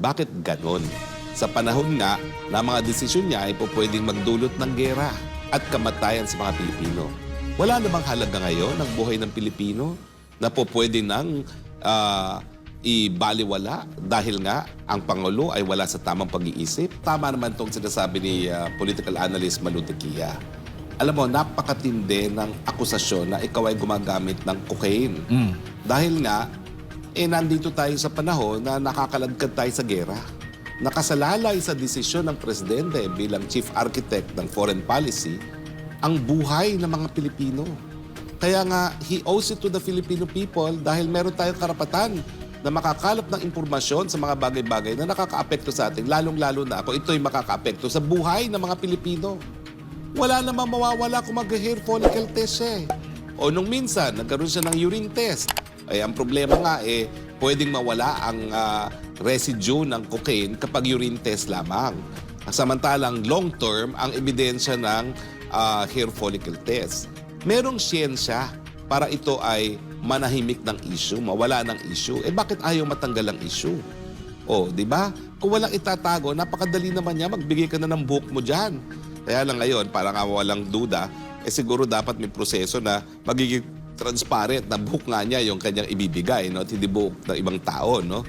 Bakit ganon? Sa panahon nga na mga desisyon niya ay po pwedeng magdulot ng gera at kamatayan sa mga Pilipino. Wala namang halaga ngayon ang buhay ng Pilipino na po pwede nang ah, ibaliwala dahil nga ang Pangulo ay wala sa tamang pag-iisip. Tama naman itong sinasabi ni ah, political analyst Malutikia. Alam mo, napakatindi ng akusasyon na ikaw ay gumagamit ng cocaine. Dahil nga, eh nandito tayo sa panahon na nakakaladkad tayo sa gera. Nakasalalay sa desisyon ng presidente bilang chief architect ng foreign policy ang buhay ng mga Pilipino. Kaya nga, he owes it to the Filipino people dahil meron tayong karapatan na makakalap ng impormasyon sa mga bagay-bagay na nakakaapekto sa atin, lalong-lalo na ako, ito'y makakaapekto sa buhay ng mga Pilipino. Wala namang mawawala kung mag-hair follicle test siya eh. O nung minsan, nagkaroon siya ng urine test. Ay, ang problema nga eh, pwedeng mawala ang ah, residue ng cocaine kapag urine test lamang. Samantalang long term, ang ebidensya ng ah, hair follicle test. Merong siyensya para ito ay manahimik ng issue, mawala ng issue. Eh bakit ayaw matanggal ang issue? O, di ba? Kung walang itatago, napakadali naman niya, magbigay ka na ng book mo dyan. Kaya lang ngayon, para nga walang duda, eh siguro dapat may proseso na magiging transparent na book nga niya yung kanyang ibibigay, no? At hindi book ng ibang tao, no?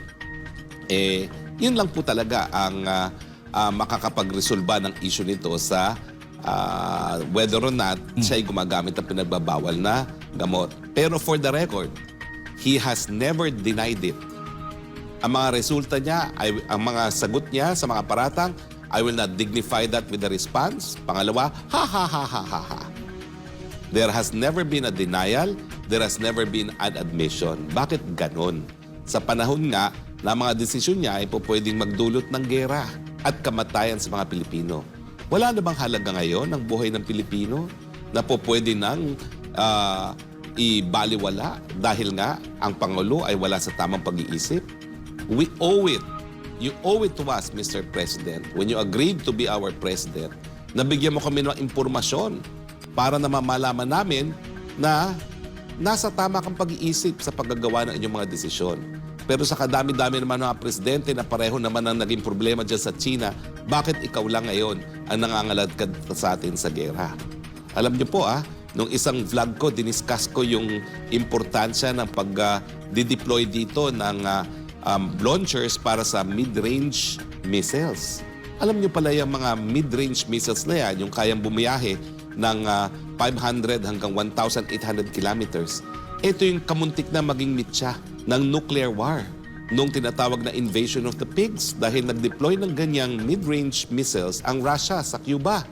Eh, yun lang po talaga ang ah, ah, makakapagresolba ng issue nito sa ah, whether or not siya ay gumagamit ng pinagbabawal na gamot. Pero for the record, he has never denied it. Ang mga resulta niya, ay, ang mga sagot niya sa mga paratang, I will not dignify that with a response. Pangalawa, ha ha ha ha ha ha. There has never been a denial, there has never been an admission. Bakit ganon? Sa panahon nga na mga desisyon niya ay po pwedeng magdulot ng gera at kamatayan sa mga Pilipino. Wala na bang halaga ngayon ang buhay ng Pilipino na po pwede nang ah, ibaliwala dahil nga ang Pangulo ay wala sa tamang pag-iisip? We owe it. You owe it to us, Mr. President, when you agreed to be our president, nabigyan mo kami ng impormasyon para na mamalaman namin na nasa tama kang pag-iisip sa paggagawa ng inyong mga desisyon. Pero sa kadami-dami naman ng mga presidente na pareho naman ang naging problema dyan sa China, bakit ikaw lang ngayon ang nangangaladkad sa atin sa gera? Alam niyo po ah, nung isang vlog ko, diniscuss ko yung importansya ng pag-deploy dito ng ah, um, launchers para sa mid-range missiles. Alam niyo pala yung mga mid-range missiles na yan, yung kayang bumiyahe ng ah, 500 hanggang 1,800 kilometers. Ito yung kamuntik na maging mitya ng nuclear war nung tinatawag na invasion of the pigs dahil nag-deploy ng ganyang mid-range missiles ang Russia sa Cuba.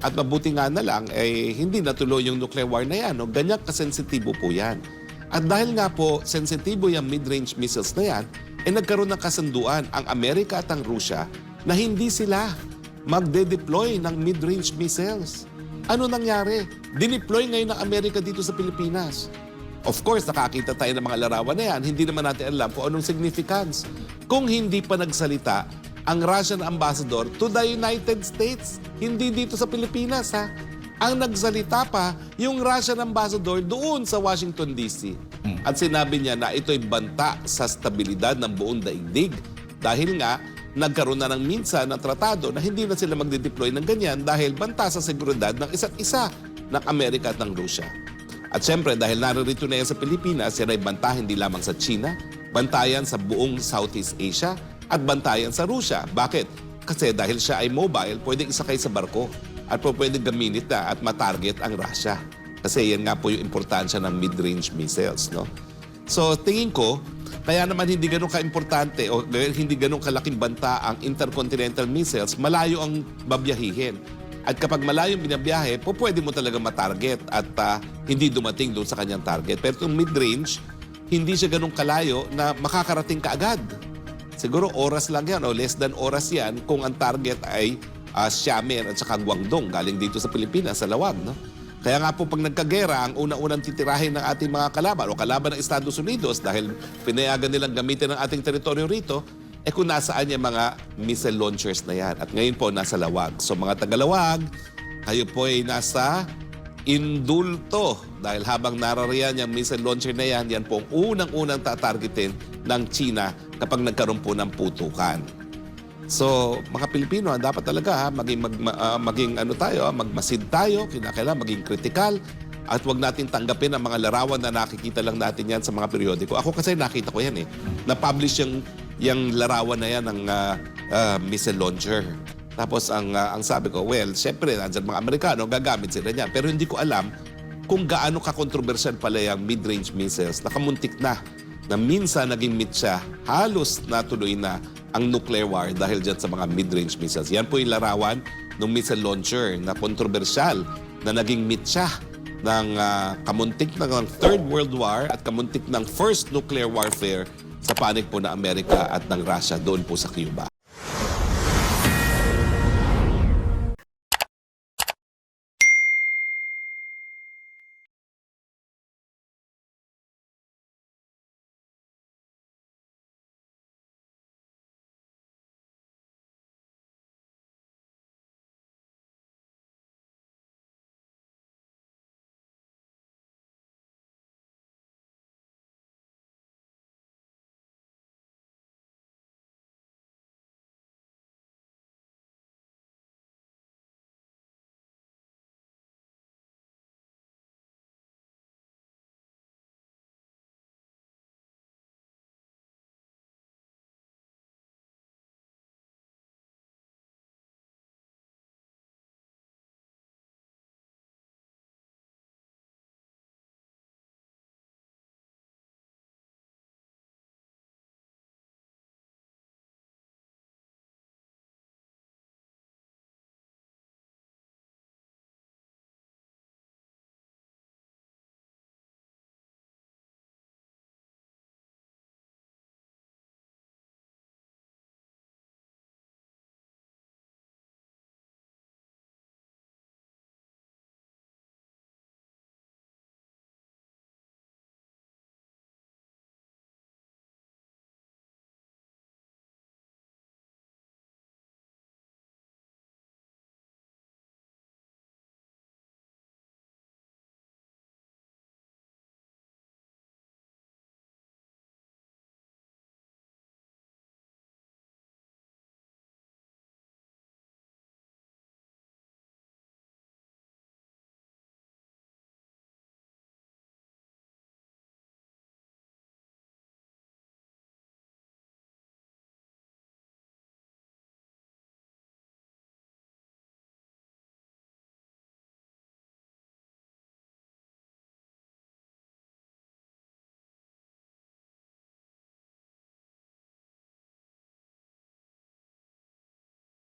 At mabuti nga na lang, eh, hindi natuloy yung nuclear war na yan. No? Ganyan kasensitibo po yan. At dahil nga po, sensitibo yung mid-range missiles na yan, eh nagkaroon ng kasunduan ang Amerika at ang Rusya na hindi sila magde-deploy ng mid-range missiles. Ano nangyari? Dineploy ngayon ng Amerika dito sa Pilipinas. Of course, nakakita tayo ng mga larawan na yan. Hindi naman natin alam kung anong significance. Kung hindi pa nagsalita ang Russian ambassador to the United States, hindi dito sa Pilipinas ha. Ang nagsalita pa yung Russian ambassador doon sa Washington DC. At sinabi niya na ito'y banta sa stabilidad ng buong daigdig. Dahil nga, nagkaroon na ng minsan ng tratado na hindi na sila magde-deploy ng ganyan dahil banta sa seguridad ng isa't isa ng Amerika at ng Rusya. At siyempre, dahil naririto na yan sa Pilipinas, yan ay banta hindi lamang sa China, bantayan sa buong Southeast Asia, at bantayan sa Rusya. Bakit? Kasi dahil siya ay mobile, pwedeng isakay sa barko at po pwedeng gaminit na at matarget ang Russia. Kasi yan nga po yung importansya ng mid-range missiles. No? So tingin ko, kaya naman hindi ganun ka-importante o hindi ganun kalaking banta ang intercontinental missiles, malayo ang babiyahihin. At kapag malayo ang binabiyahe, po pwede mo talaga matarget at ah, hindi dumating doon sa kanyang target. Pero itong mid-range, hindi siya ganun kalayo na makakarating ka agad. Siguro oras lang yan o less than oras yan kung ang target ay uh, Xiamen at saka Guangdong galing dito sa Pilipinas, sa Lawag. No? Kaya nga po pag nagkagera, ang una-unang titirahin ng ating mga kalaban o kalaban ng Estados Unidos dahil pinayagan nilang gamitin ang ating teritoryo rito, eh kung nasaan yung mga missile launchers na yan. At ngayon po nasa Lawag. So mga tagalawag, kayo po ay nasa indulto dahil habang narariyan yung missile launcher na yan, yan po ang unang-unang tatargetin ng China kapag nagkaroon po ng putukan. So, mga Pilipino, ah, dapat talaga ha, maging, mag, ma- ah, maging ano tayo, ah, magmasid tayo, kinakailangan maging kritikal, at wag natin tanggapin ang mga larawan na nakikita lang natin yan sa mga periodiko. Ako kasi nakita ko yan eh. Na-publish yung, yung larawan na yan ng ah, ah, missile launcher. Tapos ang, ah, ang sabi ko, well, syempre, nandyan mga Amerikano, gagamit sila niyan. Pero hindi ko alam kung gaano ka-controversial pala yung mid-range missiles. Nakamuntik na na minsan naging meet siya, halos natuloy na ang nuclear war dahil dyan sa mga mid-range missiles. Yan po yung larawan ng missile launcher na kontrobersyal na naging meet siya ng ah, kamuntik ng Third World War at kamuntik ng First Nuclear Warfare sa panig po na Amerika at ng Russia doon po sa Cuba.